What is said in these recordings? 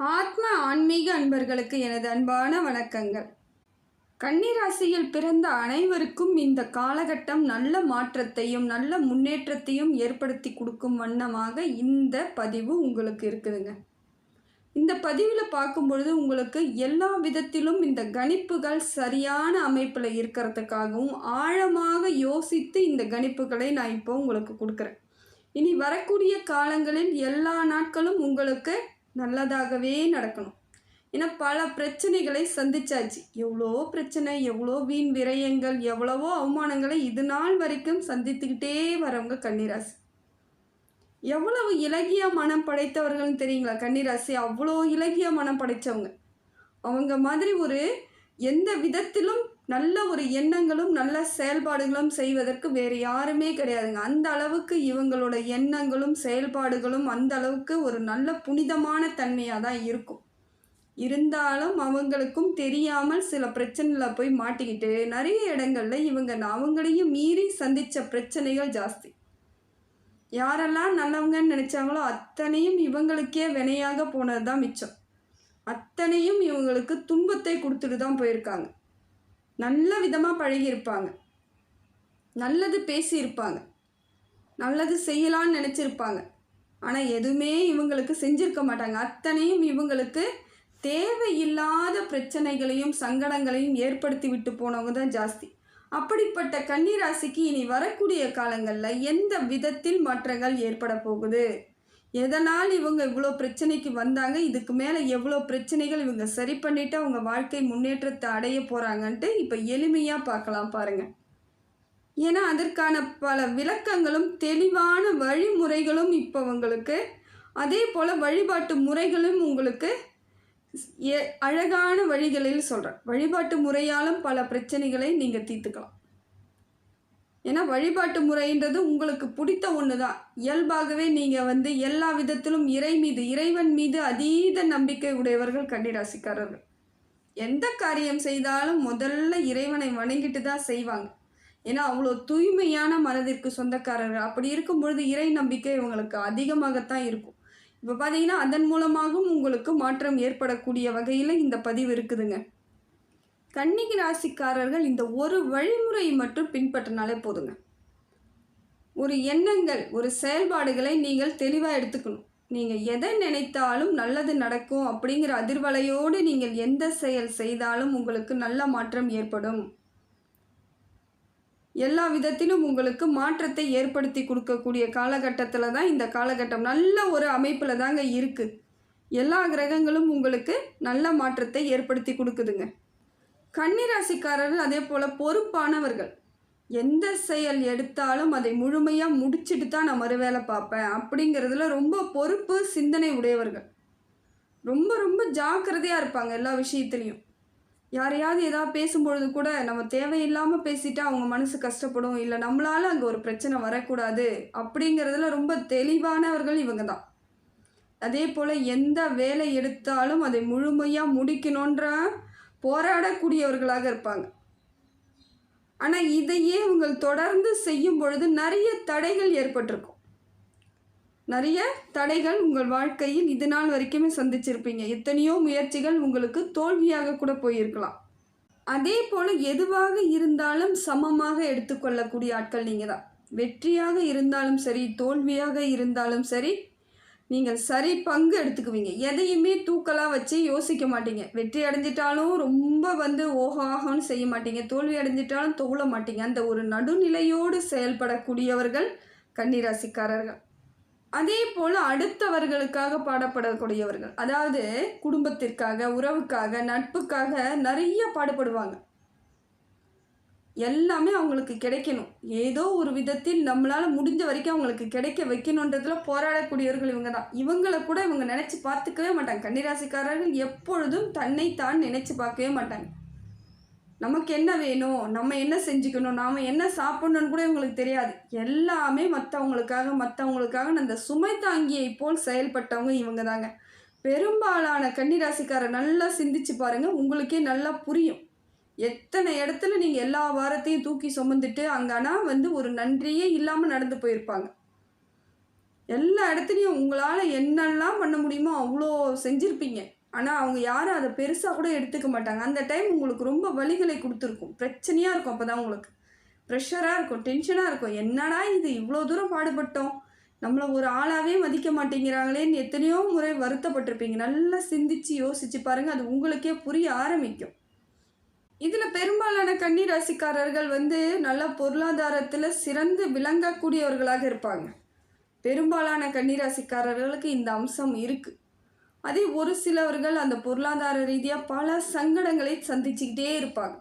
ஆத்ம ஆன்மீக அன்பர்களுக்கு எனது அன்பான வணக்கங்கள். கன்னிராசியில் பிறந்த அனைவருக்கும் இந்த காலகட்டம் நல்ல மாற்றத்தையும் நல்ல முன்னேற்றத்தையும் ஏற்படுத்தி கொடுக்கும் வண்ணமாக இந்த பதிவு உங்களுக்கு இருக்குதுங்க. இந்த பதிவில் பார்க்கும் பொழுது உங்களுக்கு எல்லா விதத்திலும் இந்த கணிப்புகள் சரியான அமைப்பில் இருக்கிறதுக்காகவும் ஆழமாக யோசித்து இந்த கணிப்புகளை நான் இப்போ உங்களுக்கு கொடுக்குறேன். இனி வரக்கூடிய காலங்களில் எல்லா நாட்களும் உங்களுக்கு நல்லதாகவே நடக்கணும். ஏன்னா பல பிரச்சனைகளை சந்திச்சாச்சு. எவ்வளோ பிரச்சனை எவ்வளோ வீண் விரயங்கள் எவ்வளவோ அவமானங்களை இது நாள் வரைக்கும் சந்தித்துக்கிட்டே வரவங்க கன்னிராசி. எவ்வளவு இலகிய மனம் படைத்தவர்கள்னு தெரியுங்களா? கன்னிராசி அவ்வளோ இலகிய மனம் படைத்தவங்க அவங்க மாதிரி ஒரு எந்த விதத்திலும் நல்ல ஒரு எண்ணங்களும் நல்ல செயல்பாடுகளும் செய்வதற்கு வேறு யாருமே கிடையாதுங்க. அந்த அளவுக்கு இவங்களோட எண்ணங்களும் செயல்பாடுகளும் அந்த அளவுக்கு ஒரு நல்ல புனிதமான தன்மையாக தான் இருக்கும். இருந்தாலும் அவங்களுக்கும் தெரியாமல் சில பிரச்சனையில் போய் மாட்டிக்கிட்டு நிறைய இடங்கள்ல இவங்க அவங்களையும் மீறி சந்தித்த பிரச்சனைகள் ஜாஸ்தி. யாரெல்லாம் நல்லவங்கன்னு நினச்சாங்களோ அத்தனையும் இவங்களுக்கே வினையாக போனது தான் மிச்சம். அத்தனையும் இவங்களுக்கு துன்பத்தை கொடுத்துட்டு தான் போயிருக்காங்க. நல்ல விதமாக பழகியிருப்பாங்க. நல்லது பேசியிருப்பாங்க. நல்லது செய்யலான்னு நினச்சிருப்பாங்க. ஆனால் எதுவுமே இவங்களுக்கு செஞ்சுருக்க மாட்டாங்க. அத்தனையும் இவங்களுக்கு தேவையில்லாத பிரச்சனைகளையும் சங்கடங்களையும் ஏற்படுத்தி விட்டு போனவங்க தான் ஜாஸ்தி. அப்படிப்பட்ட கன்னிராசிக்கு இனி வரக்கூடிய காலங்களில் எந்த விதத்தில் மாற்றங்கள் ஏற்பட போகுது? எதனால் இவங்க இவ்வளோ பிரச்சனைக்கு வந்தாங்க? இதுக்கு மேலே எவ்வளோ பிரச்சனைகள் இவங்க சரி பண்ணிவிட்டு அவங்க வாழ்க்கை முன்னேற்றத்தை அடைய போகிறாங்கன்ட்டு இப்போ எளிமையாக பார்க்கலாம் பாருங்கள் ஏன்னா அதற்கான பல விளக்கங்களும் தெளிவான வழிமுறைகளும் இப்போ உங்களுக்கு அதே போல் வழிபாட்டு முறைகளும் உங்களுக்கு எ அழகான வழிகளில் சொல்கிறேன் வழிபாட்டு முறையாலும் பல பிரச்சனைகளை நீங்கள் தீர்த்துக்கலாம். ஏன்னா வழிபாட்டு முறைன்றது உங்களுக்கு பிடித்த ஒன்று தான் இயல்பாகவே நீங்கள் வந்து எல்லா விதத்திலும் இறை மீது இறைவன் மீது அதீத நம்பிக்கை உடையவர்கள் கன்னிராசிக்காரர்கள். எந்த காரியம் செய்தாலும் முதல்ல இறைவனை வணங்கிட்டு தான் செய்வாங்க. ஏன்னா அவ்வளோ தூய்மையான மனதிற்கு சொந்தக்காரர்கள். அப்படி இருக்கும் பொழுது இறை நம்பிக்கை இவங்களுக்கு அதிகமாகத்தான் இருக்கும். இப்போ பார்த்தீங்கன்னா அதன் மூலமாகவும் உங்களுக்கு மாற்றம் ஏற்படக்கூடிய வகையில் இந்த பதிவு இருக்குதுங்க. கன்னிகை ராசிக்காரர்கள் இந்த ஒரு வழிமுறையை மட்டும் பின்பற்றினாலே போதுங்க. ஒரு எண்ணங்கள் ஒரு செயல்பாடுகளை நீங்கள் தெளிவாக எடுத்துக்கணும். நீங்கள் எதை நினைத்தாலும் நல்லது நடக்கும் அப்படிங்கிற அதிர்வலையோடு நீங்கள் எந்த செயல் செய்தாலும் உங்களுக்கு நல்ல மாற்றம் ஏற்படும். எல்லா விதத்திலும் உங்களுக்கு மாற்றத்தை ஏற்படுத்தி கொடுக்கக்கூடிய காலகட்டத்தில் தான் இந்த காலகட்டம் நல்ல ஒரு அமைப்பில் தாங்க இருக்குது எல்லா கிரகங்களும் உங்களுக்கு நல்ல மாற்றத்தை ஏற்படுத்தி கொடுக்குதுங்க. கன்னிராசிக்காரர்கள் அதே போல் பொறுப்பானவர்கள். எந்த செயல் எடுத்தாலும் அதை முழுமையாக முடிச்சுட்டு தான் நான் மறுவேலை பார்ப்பேன் அப்படிங்கிறதுல ரொம்ப பொறுப்பு சிந்தனை உடையவர்கள். ரொம்ப ரொம்ப ஜாக்கிரதையாக இருப்பாங்க எல்லா விஷயத்துலேயும். யாரையாவது ஏதாவது பேசும்பொழுது கூட நம்ம தேவையில்லாமல் பேசிட்டா அவங்க மனசு கஷ்டப்படும் இல்லை நம்மளால் அங்கே ஒரு பிரச்சனை வரக்கூடாது அப்படிங்கிறதுல ரொம்ப தெளிவானவர்கள் இவங்க தான் அதே போல் எந்த வேலை எடுத்தாலும் அதை முழுமையாக முடிக்கணுன்ற போராடக்கூடியவர்களாக இருப்பாங்க. ஆனால் இதையே இவங்க தொடர்ந்து செய்யும் பொழுது நிறைய தடைகள் ஏற்பட்டிருக்கும். நிறைய தடைகள் உங்கள் வாழ்க்கையில் இது நாள் வரைக்குமே சந்திச்சிருப்பீங்க. எத்தனையோ முயற்சிகள் உங்களுக்கு தோல்வியாக கூட போயிருக்கலாம். அதே போல் எதுவாக இருந்தாலும் சமமாக எடுத்துக்கொள்ளக்கூடிய ஆட்கள் நீங்கள் தான் வெற்றியாக இருந்தாலும் சரி தோல்வியாக இருந்தாலும் சரி நீங்கள் சரி பங்கு எடுத்துக்குவீங்க. எதையுமே தூக்கலாக வச்சு யோசிக்க மாட்டீங்க. வெற்றி அடைஞ்சிட்டாலும் ரொம்ப வந்து ஓஹாகன்னு செய்ய மாட்டீங்க. தோல்வி அடைஞ்சிட்டாலும் தோழ மாட்டீங்க. அந்த ஒரு நடுநிலையோடு செயல்படக்கூடியவர்கள் கன்னிராசிக்காரர்கள். அதே போல் அடுத்தவர்களுக்காக பாடப்படக்கூடியவர்கள். அதாவது குடும்பத்திற்காக உறவுக்காக நட்புக்காக நிறைய பாடுபடுவாங்க. எல்லாமே அவங்களுக்கு கிடைக்கணும். ஏதோ ஒரு விதத்தில் நம்மளால் முடிஞ்ச வரைக்கும் அவங்களுக்கு கிடைக்க வைக்கணுன்றதுல போராடக்கூடியவர்கள் இவங்க தான் இவங்களை கூட இவங்க நினச்சி பார்த்துக்கவே மாட்டாங்க. கன்னிராசிக்காரர்கள் எப்பொழுதும் தன்னை தான் நினச்சி பார்க்கவே மாட்டாங்க. நமக்கு என்ன வேணும்? நம்ம என்ன செஞ்சுக்கணும்? நாம் என்ன சாப்பிட்ணுன்னு கூட இவங்களுக்கு தெரியாது. எல்லாமே மற்றவங்களுக்காக மற்றவங்களுக்காக அந்த சுமை தாங்கியை போல் செயல்பட்டவங்க இவங்க தாங்க பெரும்பாலான கன்னிராசிக்காரர் நல்லா சிந்திச்சு பாருங்கள் உங்களுக்கே நல்லா புரியும். எத்தனை இடத்துல நீங்கள் எல்லா வாரத்தையும் தூக்கி சுமந்துட்டு அங்கன்னா வந்து ஒரு நன்றியே இல்லாமல் நடந்து போயிருப்பாங்க. எல்லா இடத்துலையும் உங்களால் என்னெல்லாம் பண்ண முடியுமோ அவ்வளோ செஞ்சுருப்பீங்க. ஆனால் அவங்க யாரும் அதை பெருசாக கூட எடுத்துக்க மாட்டாங்க. அந்த டைம் உங்களுக்கு ரொம்ப வலிகளை கொடுத்துருக்கும். பிரச்சனையாக இருக்கும் அப்போ தான் உங்களுக்கு ப்ரெஷராக இருக்கும் டென்ஷனாக இருக்கும். என்னடா இது இவ்வளோ தூரம் பாடுபட்டோம்? நம்மளை ஒரு ஆளாகவே மதிக்க மாட்டேங்கிறாங்களேன்னு எத்தனையோ முறை வருத்தப்பட்டிருப்பீங்க. நல்லா சிந்தித்து யோசித்து பாருங்கள் அது உங்களுக்கே புரிய ஆரம்பிக்கும். இதில் பெரும்பாலான கன்னி ராசிக்காரர்கள் வந்து நல்ல பொருளாதாரத்தில் சிறந்து விளங்கக்கூடியவர்களாக இருப்பாங்க. பெரும்பாலான கன்னிராசிக்காரர்களுக்கு இந்த அம்சம் இருக்குது அதே ஒரு சிலவர்கள் அந்த பொருளாதார ரீதியாக பல சங்கடங்களை சந்திச்சுக்கிட்டே இருப்பாங்க.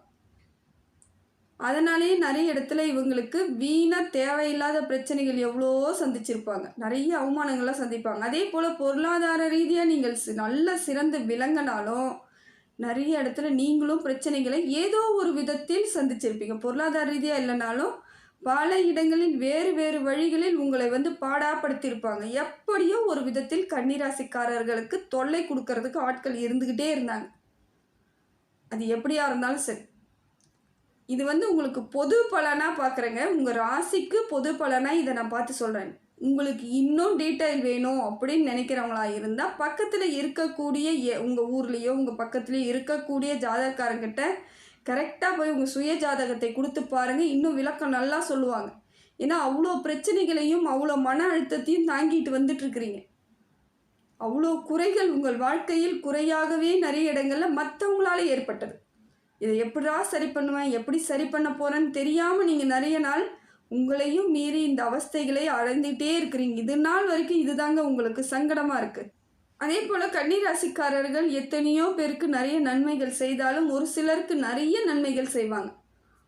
அதனாலேயே நிறைய இடத்துல இவங்களுக்கு வீணாக தேவையில்லாத பிரச்சனைகள் எவ்வளோ சந்திச்சிருப்பாங்க. நிறைய அவமானங்கள்லாம் சந்திப்பாங்க. அதே போல் பொருளாதார ரீதியாக நீங்கள் நல்ல சிறந்து விளங்கினாலும் நிறைய இடத்துல நீங்களும் பிரச்சனைகளை ஏதோ ஒரு விதத்தில் சந்திச்சிருப்பீங்க. பொருளாதார ரீதியாக இல்லைனாலும் பல இடங்களில் வேறு வேறு வழிகளில் உங்களை வந்து பாடாப்படுத்தியிருப்பாங்க. எப்படியோ ஒரு விதத்தில் கன்னிராசிக்காரர்களுக்கு தொல்லை கொடுக்கறதுக்கு ஆட்கள் இருந்துக்கிட்டே இருந்தாங்க. அது எப்படியா இருந்தாலும் சரி. இது வந்து உங்களுக்கு பொது பலனாக பார்க்குறேங்க உங்கள் ராசிக்கு பொது பலனாக இதை நான் பார்த்து சொல்கிறேன் உங்களுக்கு இன்னும் டீட்டெயில் வேணும் அப்படின்னு நினைக்கிறவங்களா இருந்தால் பக்கத்தில் இருக்கக்கூடிய உங்கள் ஊர்லேயோ உங்கள் பக்கத்துலேயோ இருக்கக்கூடிய ஜாதகக்காரங்கிட்ட கரெக்டாக போய் உங்கள் சுய ஜாதகத்தை கொடுத்து பாருங்கள் இன்னும் விளக்கம் நல்லா சொல்லுவாங்க. ஏன்னா அவ்வளோ பிரச்சனைகளையும் அவ்வளோ மன அழுத்தத்தையும் தாங்கிட்டு வந்துட்டுருக்குறீங்க அவ்வளோ குறைகள் உங்கள் வாழ்க்கையில் குறையாகவே நிறைய இடங்களில் மற்றவங்களால ஏற்பட்டது. இதை எப்படா சரி பண்ணுவேன்? எப்படி சரி பண்ண போகிறேன்னு தெரியாமல் நீங்கள் நிறைய நாள் உங்களையும் மீறி இந்த அவஸ்தைகளை அடைந்துகிட்டே இருக்கிறீங்க. இது நாள் வரைக்கும் இதுதாங்க உங்களுக்கு சங்கடமாக இருக்குது அதே போல் கன்னிராசிக்காரர்கள் எத்தனையோ பேருக்கு நிறைய நன்மைகள் செய்தாலும் ஒரு சிலருக்கு நிறைய நன்மைகள் செய்வாங்க.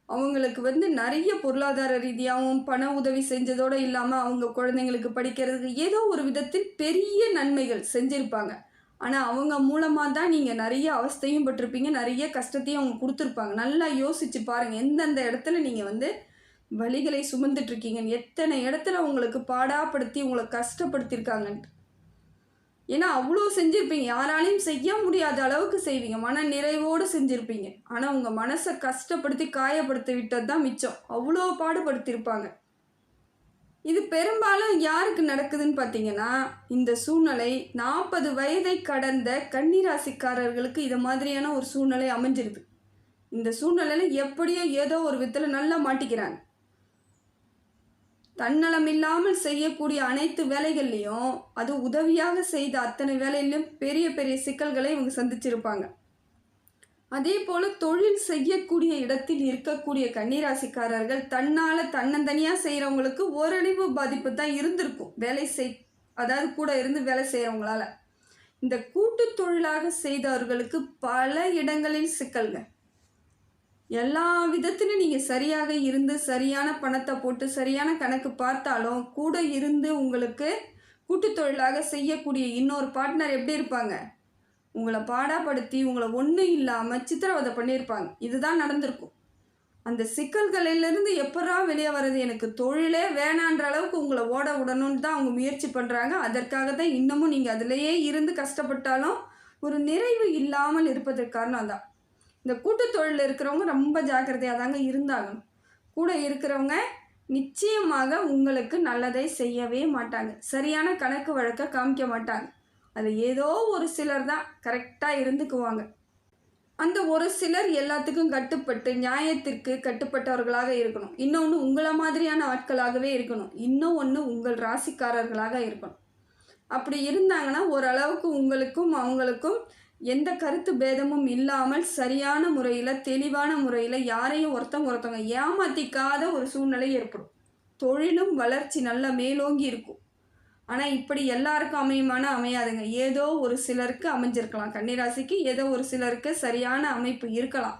அவங்களுக்கு வந்து நிறைய பொருளாதார ரீதியாகவும் பண உதவி செஞ்சதோடு இல்லாமல் அவங்க குழந்தைங்களுக்கு படிக்கிறதுக்கு ஏதோ ஒரு விதத்தில் பெரிய நன்மைகள் செஞ்சுருப்பாங்க. ஆனால் அவங்க மூலமாக தான் நீங்கள் நிறைய அவஸ்தையும் பட்டிருப்பீங்க நிறைய கஷ்டத்தையும் அவங்க கொடுத்துருப்பாங்க. நல்லா யோசித்து பாருங்கள் எந்தெந்த இடத்துல நீங்கள் வந்து வழிகளை சுமந்துட்டுருக்கீங்கன்னு எத்தனை இடத்துல உங்களுக்கு பாடாப்படுத்தி உங்களை கஷ்டப்படுத்தியிருக்காங்கன்ட்டு. ஏன்னா அவ்வளோ செஞ்சுருப்பீங்க. யாராலையும் செய்ய முடியாத அளவுக்கு செய்வீங்க. மன நிறைவோடு செஞ்சுருப்பீங்க. ஆனால் உங்கள் மனசை கஷ்டப்படுத்தி காயப்படுத்தி விட்டது தான் மிச்சம். அவ்வளோ பாடுபடுத்தியிருப்பாங்க. இது பெரும்பாலும் யாருக்கு நடக்குதுன்னு பார்த்தீங்கன்னா இந்த சூழ்நிலை நாற்பது வயதை கடந்த கன்னிராசிக்காரர்களுக்கு இது மாதிரியான ஒரு சூழ்நிலை அமைஞ்சிருது. இந்த சூழ்நிலையில் எப்படியோ ஏதோ ஒரு விதத்தில் நல்லா மாட்டிக்கிறாங்க. தன்னலம் இல்லாமல் செய்யக்கூடிய அனைத்து வேலைகள்லையும் அது உதவியாக செய்த அத்தனை வேலையிலும் பெரிய பெரிய சிக்கல்களை இவங்க சந்திச்சிருப்பாங்க. அதே போல் தொழில் செய்யக்கூடிய இடத்தில் இருக்கக்கூடிய கன்னிராசிக்காரர்கள் தன்னால் தன்னந்தனியாக செய்கிறவங்களுக்கு ஓரளவு பாதிப்பு தான் இருந்திருக்கும். வேலை செய் அதாவது கூட இருந்து வேலை செய்கிறவங்களால இந்த கூட்டு தொழிலாக செய்தவர்களுக்கு பல இடங்களில் சிக்கல்கள். எல்லா விதத்திலும் நீங்கள் சரியாக இருந்து சரியான பணத்தை போட்டு சரியான கணக்கு பார்த்தாலும் கூட இருந்து உங்களுக்கு கூட்டு தொழிலாக செய்யக்கூடிய இன்னொரு பார்ட்னர் எப்படி இருப்பாங்க? உங்களை பாடாப்படுத்தி உங்களை ஒன்றும் இல்லாமல் சித்திரவதை பண்ணியிருப்பாங்க. இதுதான் நடந்திருக்கும். அந்த சிக்கல்களிலிருந்து எப்படா வெளியே வர்றது? எனக்கு தொழிலே வேணான்ற அளவுக்கு உங்களை ஓட விடணும்னு தான் அவங்க முயற்சி பண்ணுறாங்க அதற்காக தான் இன்னமும் நீங்கள் அதிலேயே இருந்து கஷ்டப்பட்டாலும் ஒரு நிறைவு இல்லாமல் இருப்பதற்கு காரணம் தான் இந்த கூட்டு தொழிலில் இருக்கிறவங்க ரொம்ப ஜாக்கிரதையாக தாங்க இருந்தாகணும். கூட இருக்கிறவங்க நிச்சயமாக உங்களுக்கு நல்லதை செய்யவே மாட்டாங்க. சரியான கணக்கு வழக்க காமிக்க மாட்டாங்க. அது ஏதோ ஒரு சிலர் தான் கரெக்டாக இருந்துக்குவாங்க. அந்த ஒரு சிலர் எல்லாத்துக்கும் கட்டுப்பட்டு நியாயத்திற்கு கட்டுப்பட்டவர்களாக இருக்கணும். இன்னொன்று உங்களை மாதிரியான ஆட்களாகவே இருக்கணும். இன்னும் ஒன்று உங்கள் ராசிக்காரர்களாக இருக்கணும். அப்படி இருந்தாங்கன்னா ஓரளவுக்கு உங்களுக்கும் அவங்களுக்கும் எந்த கருத்து பேதமும் இல்லாமல் சரியான முறையில் தெளிவான முறையில் யாரையும் ஒருத்தவங்க ஒருத்தவங்க ஏமாத்திக்காத ஒரு சூழ்நிலை ஏற்படும். தொழிலும் வளர்ச்சி நல்லா மேலோங்கி இருக்கும். ஆனால் இப்படி எல்லாருக்கும் அமையுமான? அமையாதுங்க. ஏதோ ஒரு சிலருக்கு அமைஞ்சிருக்கலாம். கன்னிராசிக்கு ஏதோ ஒரு சிலருக்கு சரியான அமைப்பு இருக்கலாம்.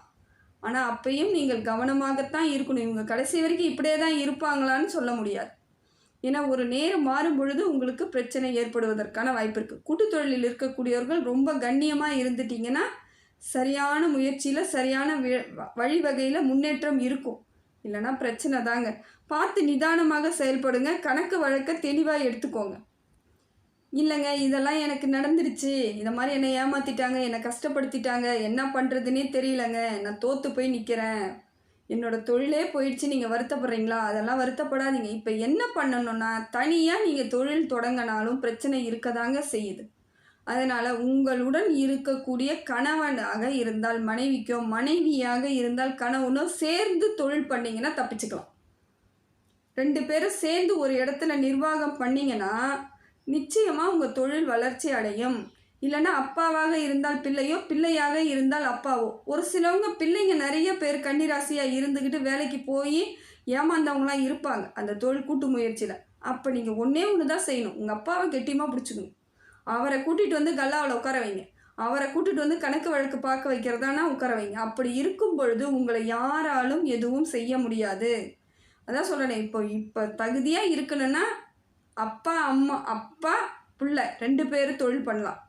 ஆனால் அப்பையும் நீங்கள் கவனமாகத்தான் இருக்கணும். இவங்க கடைசி வரைக்கும் இப்படியே தான் இருப்பாங்களான்னு சொல்ல முடியாது. ஏன்னா ஒரு நேரம் மாறும் பொழுது உங்களுக்கு பிரச்சனை ஏற்படுவதற்கான வாய்ப்பு இருக்குது கூட்டு தொழிலில் இருக்கக்கூடியவர்கள் ரொம்ப கண்ணியமாக இருந்துட்டிங்கன்னா சரியான முயற்சியில் சரியான வழிவகையில் முன்னேற்றம் இருக்கும். இல்லைன்னா பிரச்சனை தாங்க. பார்த்து நிதானமாக செயல்படுங்க. கணக்கு வழக்க தெளிவாக எடுத்துக்கோங்க. இல்லைங்க இதெல்லாம் எனக்கு நடந்துருச்சு இந்த மாதிரி என்னை ஏமாற்றிட்டாங்க என்னை கஷ்டப்படுத்திட்டாங்க. என்ன பண்ணுறதுனே தெரியலங்க. நான் தோற்று போய் நிற்கிறேன் என்னோட தொழிலே போயிடுச்சு நீங்கள் வருத்தப்படுறீங்களா? அதெல்லாம் வருத்தப்படாதீங்க. இப்போ என்ன பண்ணணும்னா தனியாக நீங்கள் தொழில் தொடங்கினாலும் பிரச்சனை இருக்கதாங்க செய்யுது. அதனால் உங்களுடன் இருக்கக்கூடிய கணவனாக இருந்தால் மனைவிக்கோ மனைவியாக இருந்தால் கணவனோ சேர்ந்து தொழில் பண்ணிங்கன்னா தப்பிச்சுக்கலாம். ரெண்டு பேரும் சேர்ந்து ஒரு இடத்துல நிர்வாகம் பண்ணீங்கன்னா நிச்சயமாக உங்கள் தொழில் வளர்ச்சி அடையும். இல்லைன்னா அப்பாவாக இருந்தால் பிள்ளையோ பிள்ளையாக இருந்தால் அப்பாவோ. ஒரு சிலவங்க பிள்ளைங்க நிறைய பேர் கன்னிராசியாக இருந்துக்கிட்டு வேலைக்கு போய் ஏமாந்தவங்களாம் இருப்பாங்க. அந்த தொழில் கூட்டு முயற்சியில். அப்போ நீங்கள் ஒன்றே ஒன்று தான் செய்யணும். உங்கள் அப்பாவை கெட்டியமாக பிடிச்சிக்கணும். அவரை கூட்டிகிட்டு வந்து கல்லாவில் உட்கார வைங்க. அவரை கூட்டிகிட்டு வந்து கணக்கு வழக்கு பார்க்க வைக்கிறதானா உட்கார வைங்க. அப்படி இருக்கும் பொழுது உங்களை யாராலும் எதுவும் செய்ய முடியாது. அதான் சொல்கிறேன் இப்போ இப்போ தகுதியாக இருக்கணும்னா அப்பா அம்மா அப்பா பிள்ளை ரெண்டு பேரும் தொழில் பண்ணலாம்.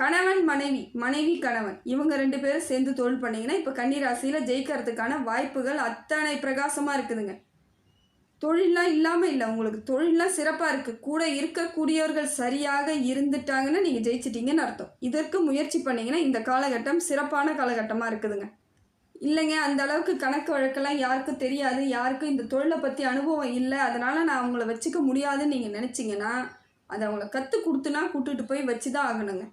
கணவன் மனைவி மனைவி கணவன். இவங்க ரெண்டு பேரும் சேர்ந்து தொழில் பண்ணிங்கன்னா இப்போ கன்னிராசியில் ஜெயிக்கிறதுக்கான வாய்ப்புகள் அத்தனை பிரகாசமாக இருக்குதுங்க. தொழிலெலாம் இல்லாமல் இல்லை உங்களுக்கு தொழிலெலாம் சிறப்பாக இருக்குது கூட இருக்கக்கூடியவர்கள் சரியாக இருந்துட்டாங்கன்னா நீங்கள் ஜெயிச்சிட்டிங்கன்னு அர்த்தம். இதற்கு முயற்சி பண்ணிங்கன்னா இந்த காலகட்டம் சிறப்பான காலகட்டமாக இருக்குதுங்க. இல்லைங்க அந்த அளவுக்கு கணக்கு வழக்கெல்லாம் யாருக்கும் தெரியாது. யாருக்கும் இந்த தொழிலை பற்றி அனுபவம் இல்லை. அதனால் நான் அவங்கள வச்சுக்க முடியாதுன்னு நீங்கள் நினச்சிங்கன்னா அதை அவங்கள கற்றுக் கொடுத்துனா கூட்டுட்டு போய் வச்சு தான் ஆகணுங்க.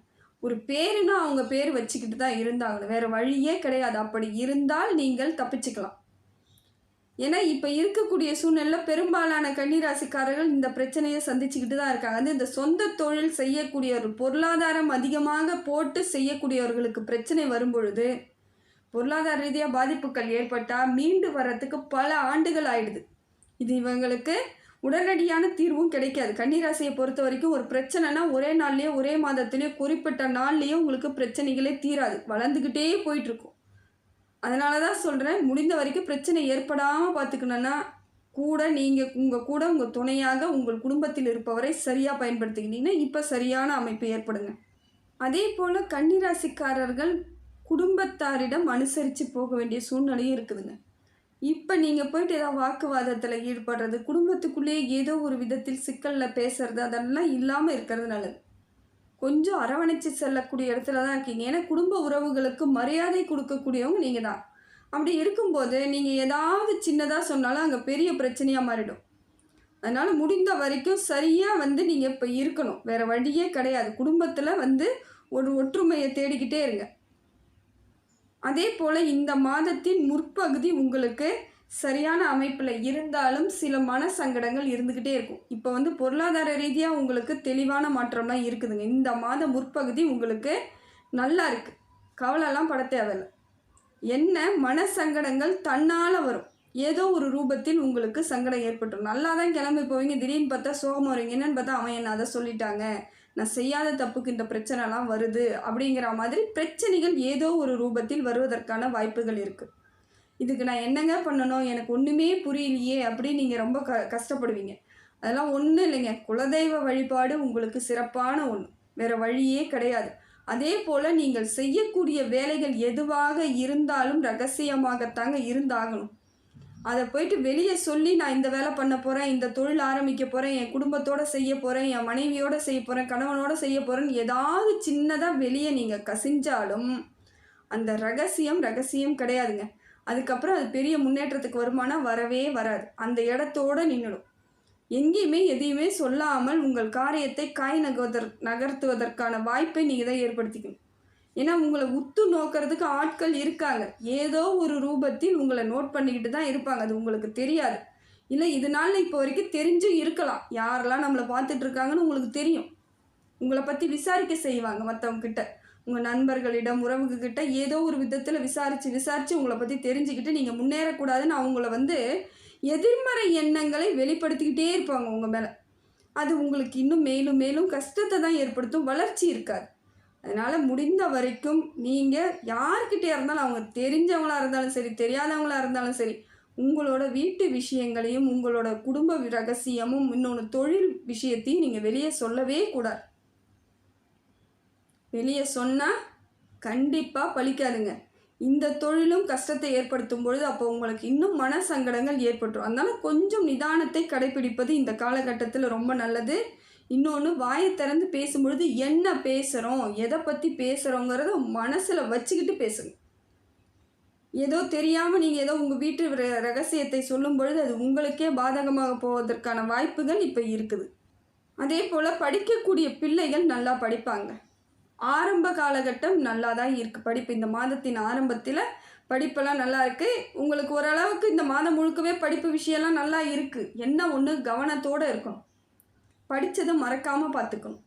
ஒரு பேருனா அவங்க பேர் வச்சுக்கிட்டு தான் இருந்தாங்க வேறு வழியே கிடையாது. அப்படி இருந்தால் நீங்கள் தப்பிச்சுக்கலாம். ஏன்னா இப்போ இருக்கக்கூடிய சூழ்நிலை பெரும்பாலான கன்னிராசிக்காரர்கள் இந்த பிரச்சனையை சந்திச்சுக்கிட்டு தான் இருக்காங்க. வந்து இந்த சொந்த தொழில் செய்யக்கூடியவர் பொருளாதாரம் அதிகமாக போட்டு செய்யக்கூடியவர்களுக்கு பிரச்சனை வரும் பொழுது பொருளாதார ரீதியாக பாதிப்புகள் ஏற்பட்டால் மீண்டு வர்றதுக்கு பல ஆண்டுகள் ஆயிடுது. இது இவங்களுக்கு உடனடியான தீர்வும் கிடைக்காது. கன்னிராசியை பொறுத்த வரைக்கும் ஒரு பிரச்சனைனா ஒரே நாள்லேயே ஒரே மாதத்துலேயே குறிப்பிட்ட நாள்லேயே உங்களுக்கு பிரச்சனைகளே தீராது. வளர்ந்துக்கிட்டே போயிட்டுருக்கும். அதனால தான் சொல்கிறேன் முடிந்த வரைக்கும் பிரச்சனை ஏற்படாமல் பார்த்துக்கணுன்னா கூட நீங்கள் உங்கள் கூட உங்கள் துணையாக உங்கள் குடும்பத்தில் இருப்பவரை சரியாக பயன்படுத்திக்கிட்டீங்கன்னா இப்போ சரியான அமைப்பு ஏற்படுங்க. அதே போல் கன்னிராசிக்காரர்கள் குடும்பத்தாரிடம் அனுசரித்து போக வேண்டிய சூழ்நிலையும் இருக்குதுங்க. இப்போ நீங்கள் போயிட்டு ஏதாவது வாக்குவாதத்தில் ஈடுபடுறது குடும்பத்துக்குள்ளேயே ஏதோ ஒரு விதத்தில் சிக்கலில் பேசுறது அதெல்லாம் இல்லாமல் இருக்கிறது நல்லது. கொஞ்சம் அரவணைச்சு செல்லக்கூடிய இடத்துல தான் இருக்கீங்க. ஏன்னா குடும்ப உறவுகளுக்கு மரியாதை கொடுக்கக்கூடியவங்க நீங்கள் தான். அப்படி இருக்கும்போது நீங்கள் ஏதாவது சின்னதாக சொன்னாலும் அங்கே பெரிய பிரச்சனையாக மாறிடும். அதனால் முடிந்த வரைக்கும் சரியாக வந்து நீங்கள் இப்போ இருக்கணும். வேறு வழியே கிடையாது. குடும்பத்தில் வந்து ஒரு ஒற்றுமையை தேடிக்கிட்டே இருங்க. அதே போல் இந்த மாதத்தின் முற்பகுதி உங்களுக்கு சரியான அமைப்பில் இருந்தாலும் சில மன சங்கடங்கள் இருந்துக்கிட்டே இருக்கும். இப்போ வந்து பொருளாதார ரீதியாக உங்களுக்கு தெளிவான மாற்றம்லாம் இருக்குதுங்க. இந்த மாத முற்பகுதி உங்களுக்கு நல்லா இருக்குது கவலைலாம் பட தேவையில்லை. என்ன? மன சங்கடங்கள் தன்னால் வரும். ஏதோ ஒரு ரூபத்தில் உங்களுக்கு சங்கடம் ஏற்பட்டுரும். நல்லா தான் கிளம்பி போவீங்க. திடீர்னு பார்த்தா சோகம் வருவீங்க. என்னன்னு பார்த்தா அவன் என்ன அதை சொல்லிட்டாங்க? நான் செய்யாத தப்புக்கு இந்த பிரச்சனைலாம் வருது அப்படிங்கிற மாதிரி பிரச்சனைகள் ஏதோ ஒரு ரூபத்தில் வருவதற்கான வாய்ப்புகள் இருக்குது இதுக்கு நான் என்னங்க பண்ணணும்? எனக்கு ஒன்றுமே புரியலையே அப்படின்னு நீங்கள் ரொம்ப க கஷ்டப்படுவீங்க. அதெல்லாம் ஒன்றும் இல்லைங்க. குலதெய்வ வழிபாடு உங்களுக்கு சிறப்பான ஒன்று வேறு வழியே கிடையாது. அதே போல் நீங்கள் செய்யக்கூடிய வேலைகள் எதுவாக இருந்தாலும் ரகசியமாகத்தாங்க இருந்தாகணும். அதை போயிட்டு வெளியே சொல்லி நான் இந்த வேலை பண்ண போகிறேன் இந்த தொழில் ஆரம்பிக்க போகிறேன் என் குடும்பத்தோடு செய்ய போகிறேன் என் மனைவியோடு செய்ய போகிறேன் கணவனோடு செய்ய போகிறேன்னு ஏதாவது சின்னதாக வெளியே நீங்கள் கசிஞ்சாலும் அந்த ரகசியம் ரகசியம் கிடையாதுங்க. அதுக்கப்புறம் அது பெரிய முன்னேற்றத்துக்கு வருமானா வரவே வராது. அந்த இடத்தோடு நின்றுடும் எங்கேயுமே எதையுமே சொல்லாமல் உங்கள் காரியத்தை காய் நகர்வதற் நகர்த்துவதற்கான வாய்ப்பை நீங்கள் தான் ஏற்படுத்திக்கணும். ஏன்னா உங்களை உத்து நோக்கிறதுக்கு ஆட்கள் இருக்காங்க. ஏதோ ஒரு ரூபத்தில் உங்களை நோட் பண்ணிக்கிட்டு தான் இருப்பாங்க. அது உங்களுக்கு தெரியாது. இல்லை இதனால இப்போ வரைக்கும் தெரிஞ்சும் இருக்கலாம். யாரெல்லாம் நம்மளை பார்த்துட்டு இருக்காங்கன்னு உங்களுக்கு தெரியும். உங்களை பற்றி விசாரிக்க செய்வாங்க மற்றவங்க கிட்ட உங்கள் நண்பர்களிடம் உறவுகிட்ட ஏதோ ஒரு விதத்தில் விசாரித்து விசாரித்து உங்களை பற்றி தெரிஞ்சுக்கிட்டு நீங்கள் முன்னேறக்கூடாதுன்னு அவங்கள வந்து எதிர்மறை எண்ணங்களை வெளிப்படுத்திக்கிட்டே இருப்பாங்க உங்கள் மேலே. அது உங்களுக்கு இன்னும் மேலும் மேலும் கஷ்டத்தை தான் ஏற்படுத்தும். வளர்ச்சி இருக்காது. அதனால் முடிந்த வரைக்கும் நீங்கள் யார்கிட்டே இருந்தாலும் அவங்க தெரிஞ்சவங்களாக இருந்தாலும் சரி தெரியாதவங்களாக இருந்தாலும் சரி உங்களோட வீட்டு விஷயங்களையும் உங்களோட குடும்ப ரகசியமும் இன்னொன்று தொழில் விஷயத்தையும் நீங்கள் வெளியே சொல்லவே கூடாது. வெளியே சொன்னால் கண்டிப்பாக பழிக்காதுங்க. இந்த தொழிலும் கஷ்டத்தை ஏற்படுத்தும் பொழுது அப்போ உங்களுக்கு இன்னும் மன சங்கடங்கள் ஏற்பட்டுரும். அதனால் கொஞ்சம் நிதானத்தை கடைபிடிப்பது இந்த காலகட்டத்தில் ரொம்ப நல்லது. இன்னொன்று வாயை திறந்து பேசும்பொழுது என்ன பேசுகிறோம் எதை பற்றி பேசுகிறோங்கிறத மனசில் வச்சுக்கிட்டு பேசுங்க. ஏதோ தெரியாமல் நீங்கள் ஏதோ உங்கள் வீட்டு ர- ரகசியத்தை சொல்லும் பொழுது அது உங்களுக்கே பாதகமாக போவதற்கான வாய்ப்புகள் இப்போ இருக்குது. அதே போல் படிக்கக்கூடிய பிள்ளைகள் நல்லா படிப்பாங்க. ஆரம்ப காலகட்டம் நல்லா தான் இருக்குது படிப்பு இந்த மாதத்தின் ஆரம்பத்தில் படிப்பெல்லாம் நல்லா இருக்குது உங்களுக்கு ஓரளவுக்கு இந்த மாதம் முழுக்கவே படிப்பு விஷயம்லாம் நல்லா இருக்குது என்ன ஒன்று கவனத்தோடு இருக்கணும். படித்ததை மறக்காமல் பார்த்துக்கணும்.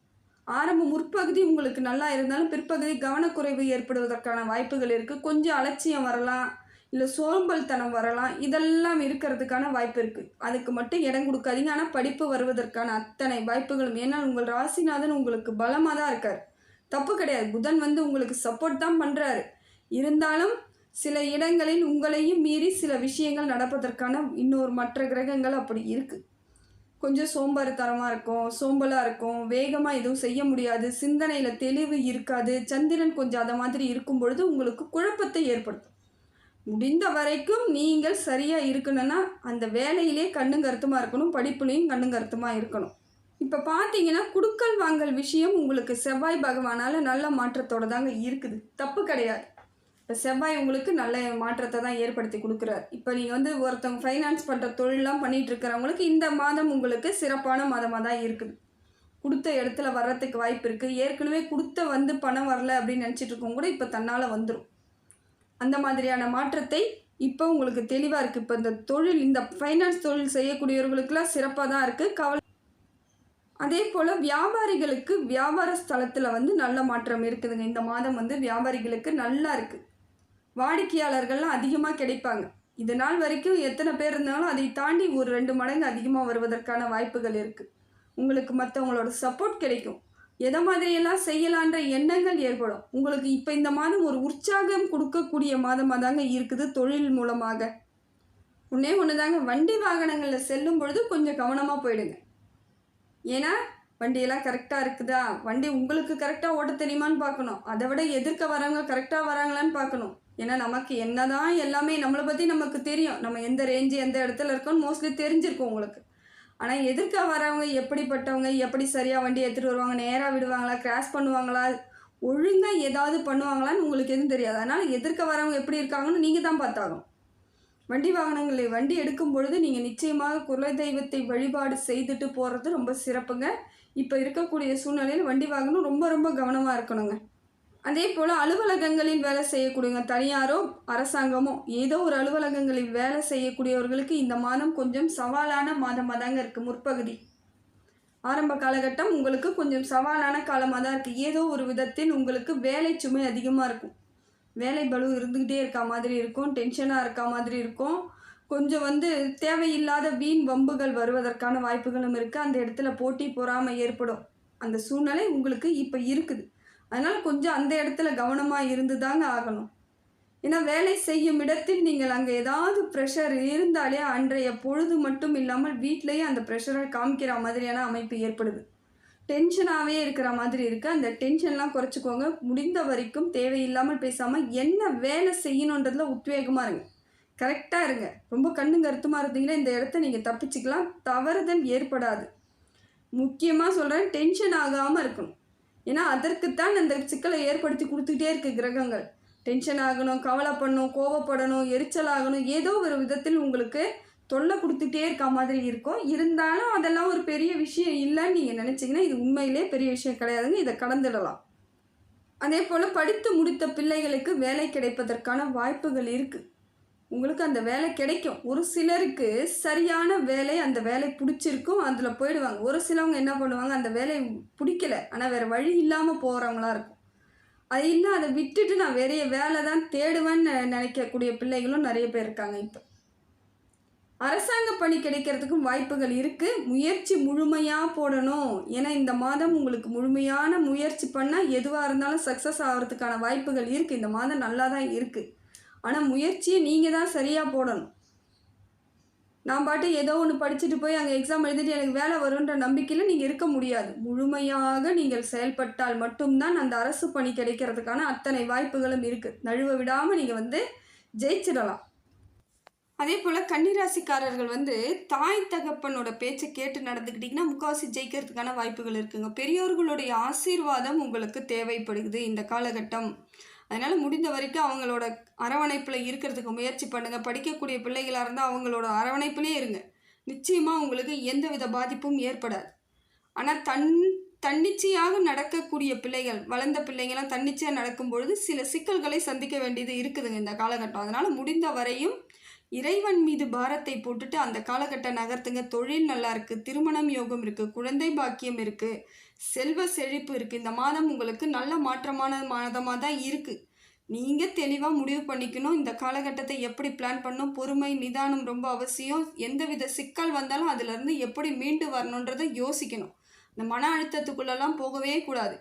ஆரம்ப முற்பகுதி உங்களுக்கு நல்லா இருந்தாலும் பிற்பகுதி கவனக்குறைவு ஏற்படுவதற்கான வாய்ப்புகள் இருக்குது கொஞ்சம் அலட்சியம் வரலாம் இல்லை சோம்பல்தனம் வரலாம் இதெல்லாம் இருக்கிறதுக்கான வாய்ப்பு இருக்குது அதுக்கு மட்டும் இடம் கொடுக்காதீங்க. ஆனால் படிப்பு வருவதற்கான அத்தனை வாய்ப்புகளும் ஏன்னால் உங்கள் ராசிநாதன் உங்களுக்கு பலமாக தான் இருக்கார். தப்பு கிடையாது. புதன் வந்து உங்களுக்கு சப்போர்ட் தான் பண்ணுறாரு இருந்தாலும் சில இடங்களில் உங்களையும் மீறி சில விஷயங்கள் நடப்பதற்கான இன்னொரு மற்ற கிரகங்கள் அப்படி இருக்குது கொஞ்சம் சோம்பேறித்தனமாக இருக்கும் சோம்பலாக இருக்கும் வேகமாக எதுவும் செய்ய முடியாது சிந்தனையில் தெளிவு இருக்காது சந்திரன் கொஞ்சம் அதை மாதிரி இருக்கும் பொழுது உங்களுக்கு குழப்பத்தை ஏற்படுத்தும். முடிந்த வரைக்கும் நீங்கள் சரியாக இருக்கணும்னா அந்த வேலையிலே கண்ணும் கருத்துமாக இருக்கணும் படிப்புலேயும் கண்ணும் கருத்துமாக இருக்கணும். இப்போ பார்த்தீங்கன்னா குடுக்கல் வாங்கல் விஷயம் உங்களுக்கு செவ்வாய் பகவானால் நல்ல மாற்றத்தோட தாங்க இருக்குது. தப்பு கிடையாது. இப்போ செவ்வாய் உங்களுக்கு நல்ல மாற்றத்தை தான் ஏற்படுத்தி கொடுக்குறாரு. இப்போ நீங்கள் வந்து ஒருத்தவங்க ஃபைனான்ஸ் பண்ணுற தொழிலெலாம் பண்ணிகிட்ருக்கிறவங்களுக்கு இந்த மாதம் உங்களுக்கு சிறப்பான மாதமாக தான் இருக்குது. கொடுத்த இடத்துல வர்றதுக்கு வாய்ப்பு இருக்குது ஏற்கனவே கொடுத்த வந்து பணம் வரல அப்படின்னு நினச்சிட்டு இருக்கவங்க கூட இப்போ தன்னால் வந்துடும் அந்த மாதிரியான மாற்றத்தை இப்போ உங்களுக்கு தெளிவாக இருக்குது இப்போ இந்த தொழில் இந்த ஃபைனான்ஸ் தொழில் செய்யக்கூடியவர்களுக்கெல்லாம் சிறப்பாக தான் இருக்குது கவலை அதே போல் வியாபாரிகளுக்கு வியாபார ஸ்தலத்தில் வந்து நல்ல மாற்றம் இருக்குதுங்க. இந்த மாதம் வந்து வியாபாரிகளுக்கு நல்லா இருக்குது வாடிக்கையாளர்கள்லாம் அதிகமாக கிடைப்பாங்க. இது நாள் வரைக்கும் எத்தனை பேர் இருந்தாலும் அதை தாண்டி ஒரு ரெண்டு மடங்கு அதிகமாக வருவதற்கான வாய்ப்புகள் இருக்குது உங்களுக்கு மற்றவங்களோட சப்போர்ட் கிடைக்கும். எதை மாதிரியெல்லாம் செய்யலான்ற எண்ணங்கள் ஏற்படும். உங்களுக்கு இப்போ இந்த மாதம் ஒரு உற்சாகம் கொடுக்கக்கூடிய மாதமாக தாங்க இருக்குது தொழில் மூலமாக. ஒன்றே ஒன்று தாங்க வண்டி வாகனங்களில் செல்லும் பொழுது கொஞ்சம் கவனமாக போயிடுங்க. ஏன்னா வண்டியெல்லாம் கரெக்டாக இருக்குதா? வண்டி உங்களுக்கு கரெக்டாக ஓட்ட தெரியுமான்னு பார்க்கணும். அதை விட எதிர்க்க வரவங்க கரெக்டாக வராங்களான்னு பார்க்கணும். ஏன்னா நமக்கு என்னதான் எல்லாமே நம்மளை பற்றி நமக்கு தெரியும். நம்ம எந்த ரேஞ்சு எந்த இடத்துல இருக்கோம்னு மோஸ்ட்லி தெரிஞ்சிருக்கும் உங்களுக்கு. ஆனால் எதிர்க்க வரவங்க எப்படிப்பட்டவங்க எப்படி சரியாக வண்டி எடுத்துகிட்டு வருவாங்க நேராக விடுவாங்களா கிராஷ் பண்ணுவாங்களா ஒழுங்காக ஏதாவது பண்ணுவாங்களான்னு உங்களுக்கு எதுவும் தெரியாது. அதனால் எதிர்க்க வரவங்க எப்படி இருக்காங்கன்னு நீங்கள் தான் பார்த்தாகும் வண்டி வாகனங்களை வண்டி எடுக்கும் பொழுது நீங்கள் நிச்சயமாக குலதெய்வத்தை வழிபாடு செய்துட்டு போகிறது ரொம்ப சிறப்புங்க. இப்போ இருக்கக்கூடிய சூழ்நிலையில் வண்டி வாகனம் ரொம்ப ரொம்ப கவனமாக இருக்கணுங்க. அதே போல் அலுவலகங்களில் வேலை செய்யக்கூடியவங்க தனியாரோ அரசாங்கமோ ஏதோ ஒரு அலுவலகங்களில் வேலை செய்யக்கூடியவர்களுக்கு இந்த மாதம் கொஞ்சம் சவாலான மாதமாக தாங்க இருக்குது முற்பகுதி. ஆரம்ப காலகட்டம் உங்களுக்கு கொஞ்சம் சவாலான காலமாக தான் இருக்குது ஏதோ ஒரு விதத்தில் உங்களுக்கு வேலை சுமை அதிகமாக இருக்கும். வேலை பலு இருந்துக்கிட்டே இருக்க மாதிரி இருக்கும் டென்ஷனாக இருக்க மாதிரி இருக்கும். கொஞ்சம் வந்து தேவையில்லாத வீண் வம்புகள் வருவதற்கான வாய்ப்புகளும் இருக்குது அந்த இடத்துல போட்டி பொறாமை ஏற்படும். அந்த சூழ்நிலை உங்களுக்கு இப்போ இருக்குது. அதனால் கொஞ்சம் அந்த இடத்துல கவனமாக இருந்து தாங்க ஆகணும். ஏன்னா வேலை செய்யும் இடத்தில் நீங்கள் அங்கே ஏதாவது ப்ரெஷர் இருந்தாலே அன்றைய பொழுது மட்டும் இல்லாமல் வீட்டிலேயே அந்த ப்ரெஷரை காமிக்கிற மாதிரியான அமைப்பு ஏற்படுது. டென்ஷனாகவே இருக்கிற மாதிரி இருக்குது அந்த டென்ஷன்லாம் குறைச்சிக்கோங்க. முடிந்த வரைக்கும் தேவையில்லாமல் பேசாமல் என்ன வேலை செய்யணுன்றதுல உத்வேகமாக இருங்க. கரெக்டாக இருங்க. ரொம்ப கண்ணு கருத்துமாக இருந்தீங்கன்னா இந்த இடத்த நீங்கள் தப்பிச்சுக்கலாம். தவறுதல் ஏற்படாது. முக்கியமாக சொல்கிறேன் டென்ஷன் ஆகாமல் இருக்கணும். ஏன்னா அதற்குத்தான் அந்த சிக்கலை ஏற்படுத்தி கொடுத்துக்கிட்டே இருக்கு கிரகங்கள். டென்ஷன் ஆகணும் கவலைப்படணும் கோவப்படணும் எரிச்சல் ஆகணும் ஏதோ ஒரு விதத்தில் உங்களுக்கு தொல்லை கொடுத்துட்டே இருக்க மாதிரி இருக்கும். இருந்தாலும் அதெல்லாம் ஒரு பெரிய விஷயம் இல்லைன்னு நீங்கள் நினச்சிங்கன்னா இது உண்மையிலே பெரிய விஷயம் கிடையாதுங்க. இதை கடந்துடலாம். அதே போல் படித்து முடித்த பிள்ளைகளுக்கு வேலை கிடைப்பதற்கான வாய்ப்புகள் இருக்குது உங்களுக்கு அந்த வேலை கிடைக்கும். ஒரு சிலருக்கு சரியான வேலை அந்த வேலை பிடிச்சிருக்கும் அதில் போயிடுவாங்க. ஒரு சிலவங்க என்ன பண்ணுவாங்க அந்த வேலை பிடிக்கல ஆனால் வேறு வழி இல்லாமல் போகிறவங்களா இருக்கும். அது இல்லை அதை விட்டுட்டு நான் வேறைய வேலை தான் தேடுவேன்னு நினைக்கக்கூடிய பிள்ளைகளும் நிறைய பேர் இருக்காங்க இப்போ. அரசாங்க பணி கிடைக்கிறதுக்கும் வாய்ப்புகள் இருக்குது முயற்சி முழுமையாக போடணும். ஏன்னா இந்த மாதம் உங்களுக்கு முழுமையான முயற்சி பண்ணால் எதுவாக இருந்தாலும் சக்ஸஸ் ஆகிறதுக்கான வாய்ப்புகள் இருக்குது இந்த மாதம் நல்லா தான் இருக்குது ஆனால் முயற்சியை நீங்கள் தான் சரியாக போடணும். நான் பாட்டு ஏதோ ஒன்று படிச்சுட்டு போய் அங்கே எக்ஸாம் எழுதிட்டு எனக்கு வேலை வரும்ன்ற நம்பிக்கையில் நீங்கள் இருக்க முடியாது. முழுமையாக நீங்கள் செயல்பட்டால் மட்டும்தான் அந்த அரசு பணி கிடைக்கிறதுக்கான அத்தனை வாய்ப்புகளும் இருக்குது நழுவ விடாமல் நீங்கள் வந்து ஜெயிச்சிடலாம். அதே போல் கன்னிராசிக்காரர்கள் வந்து தாய் தகப்பனோட பேச்சை கேட்டு நடந்துக்கிட்டிங்கன்னா முக்கால்வாசி ஜெயிக்கிறதுக்கான வாய்ப்புகள் இருக்குங்க. பெரியோர்களுடைய ஆசீர்வாதம் உங்களுக்கு தேவைப்படுது இந்த காலகட்டம். அதனால் முடிந்த வரைக்கும் அவங்களோட அரவணைப்பில் இருக்கிறதுக்கு முயற்சி பண்ணுங்கள் படிக்கக்கூடிய பிள்ளைகளாக இருந்தால் அவங்களோட அரவணைப்பிலே இருங்க. நிச்சயமாக உங்களுக்கு எந்தவித பாதிப்பும் ஏற்படாது. ஆனால் தன் தன்னிச்சையாக நடக்கக்கூடிய பிள்ளைகள் வளர்ந்த பிள்ளைங்களாம் தன்னிச்சையாக நடக்கும் பொழுது சில சிக்கல்களை சந்திக்க வேண்டியது இருக்குதுங்க இந்த காலகட்டம். அதனால் முடிந்த வரையும் இறைவன் மீது பாரத்தை போட்டுட்டு அந்த காலகட்ட நகர்த்துங்க. தொழில் நல்லா இருக்குது திருமணம் யோகம் இருக்குது குழந்தை பாக்கியம் இருக்குது செல்வ செழிப்பு இருக்குது இந்த மாதம் உங்களுக்கு நல்ல மாற்றமான மாதமாக தான் இருக்குது நீங்கள் தெளிவாக முடிவு பண்ணிக்கணும். இந்த காலகட்டத்தை எப்படி பிளான் பண்ணணும்? பொறுமை நிதானம் ரொம்ப அவசியம். எந்தவித சிக்கல் வந்தாலும் அதுலேருந்து எப்படி மீண்டு வரணுன்றதை யோசிக்கணும். இந்த மன அழுத்தத்துக்குள்ளெல்லாம் போகவே கூடாது.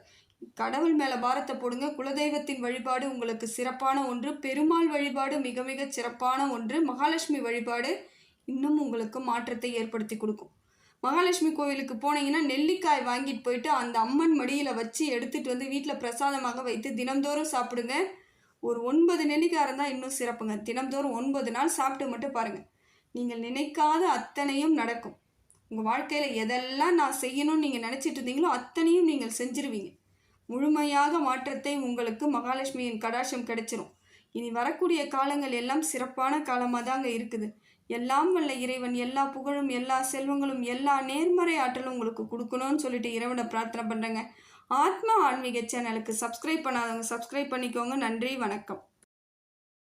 கடவுள் மேலே பாரத்தை போடுங்க. குலதெய்வத்தின் வழிபாடு உங்களுக்கு சிறப்பான ஒன்று. பெருமாள் வழிபாடு மிக மிக சிறப்பான ஒன்று. மகாலட்சுமி வழிபாடு இன்னும் உங்களுக்கு மாற்றத்தை ஏற்படுத்தி கொடுக்கும். மகாலட்சுமி கோவிலுக்கு போனீங்கன்னா நெல்லிக்காய் வாங்கிட்டு போயிட்டு அந்த அம்மன் மடியில் வச்சு எடுத்துகிட்டு வந்து வீட்டில் பிரசாதமாக வைத்து தினம்தோறும் சாப்பிடுங்க. ஒரு ஒன்பது நெல்லிக்காய் இருந்தால் இன்னும் சிறப்புங்க. தினம்தோறும் ஒன்பது நாள் சாப்பிட்டு மட்டும் பாருங்கள் நீங்கள் நினைக்காத அத்தனையும் நடக்கும். உங்கள் வாழ்க்கையில் எதெல்லாம் நான் செய்யணும்னு நீங்கள் நினச்சிட்டு இருந்தீங்களோ அத்தனையும் நீங்கள் செஞ்சிருவீங்க. முழுமையாக மாற்றத்தை உங்களுக்கு மகாலட்சுமியின் கடாட்சம் கிடைச்சிரும். இனி வரக்கூடிய காலங்கள் எல்லாம் சிறப்பான காலமாக தாங்க இருக்குது. எல்லாம் வல்ல இறைவன் எல்லா புகழும் எல்லா செல்வங்களும் எல்லா நேர்மறை ஆற்றலும் உங்களுக்கு கொடுக்கணும்னு சொல்லிட்டு இறைவனை பிரார்த்தனை பண்ணுறேங்க ஆத்மா ஆன்மீக சேனலுக்கு சப்ஸ்கிரைப் பண்ணாதவங்க சப்ஸ்கிரைப் பண்ணிக்கோங்க. நன்றி வணக்கம்.